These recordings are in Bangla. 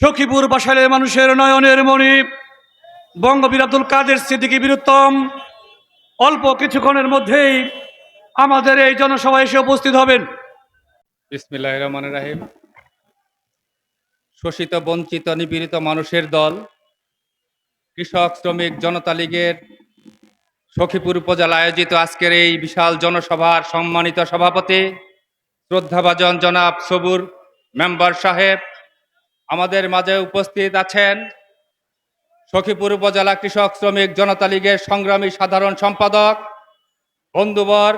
সখীপুর বাসালে মানুষের নয়নের মণি, বঙ্গবীর আব্দুল কাদের সিদ্দিকী বীরুত্তম, অল্প কিছুক্ষণের মধ্যেই আমাদের এই জনসভায় এসে উপস্থিত হবেন। বিসমিল্লাহ রহমান রাহিম। শোষিত, বঞ্চিত, নিপীড়িত মানুষের দল, কৃষক, শ্রমিক, জনতা লীগের সখীপুর উপজেলা আয়োজিত আজকের এই বিশাল জনসভার সম্মানিত সভাপতি, শ্রদ্ধাভাজন জনাব সবুর মেম্বার সাহেব আমাদের মাঝে উপস্থিত আছেন সখীপুর উপজেলা কৃষক শ্রমিক জনতা লীগের সংগ্রামী সাধারণ সম্পাদক বন্ধুবর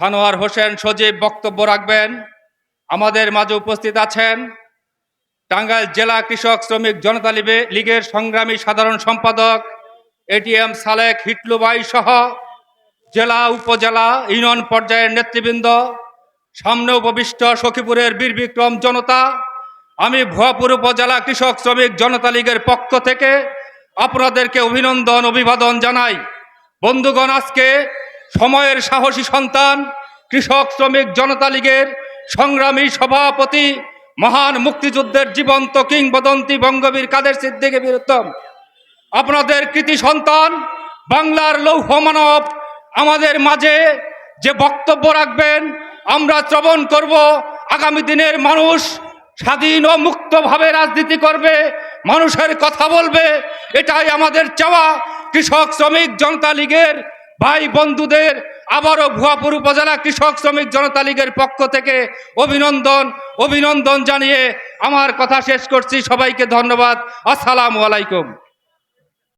সানোয়ার হোসেন সজীব বক্তব্য রাখবেন। আমাদের মাঝে উপস্থিত আছেন টাঙ্গাইল জেলা কৃষক শ্রমিক জনতা লীগের সংগ্রামী সাধারণ সম্পাদক এটিএম সালেক হিটলুবাই সহ জেলা উপজেলা ইউনিয়ন পর্যায়ের নেতৃবৃন্দ, সামনে উপবিষ্ট সখীপুরের বীর বিক্রম জনতা আমি ভুয়াপুর উপজেলা কৃষক শ্রমিক জনতা লীগের পক্ষ থেকে আপনাদেরকে অভিনন্দন, অভিবাদন জানাই। বন্ধুগণ, আজকে সময়ের সাহসী সন্তান, কৃষক শ্রমিক জনতা লীগের সংগ্রামী সভাপতি, মহান মুক্তিযুদ্ধের জীবন্ত কিংবদন্তি বঙ্গবীর কাদের সিদ্দিকে বীরুত্তম। আপনাদের কৃতি সন্তান, বাংলার লৌহ মানব, আমাদের মাঝে যে বক্তব্য রাখবেন, আমরা শ্রবণ করব আগামী দিনের মানুষ স্বাধীন ও মুক্তভাবে রাজনীতি করবে, মানুষের কথা বলবে, এটাই আমাদের চাওয়া। কৃষক, শ্রমিক, জনতা লীগের ভাই বন্ধুদের, আবারও ভুয়াপুর উপজেলা কৃষক, শ্রমিক, জনতা লীগের পক্ষ থেকে অভিনন্দন অভিনন্দন জানিয়ে আমার কথা শেষ করছি। সবাইকে ধন্যবাদ। আসসালামু আলাইকুম।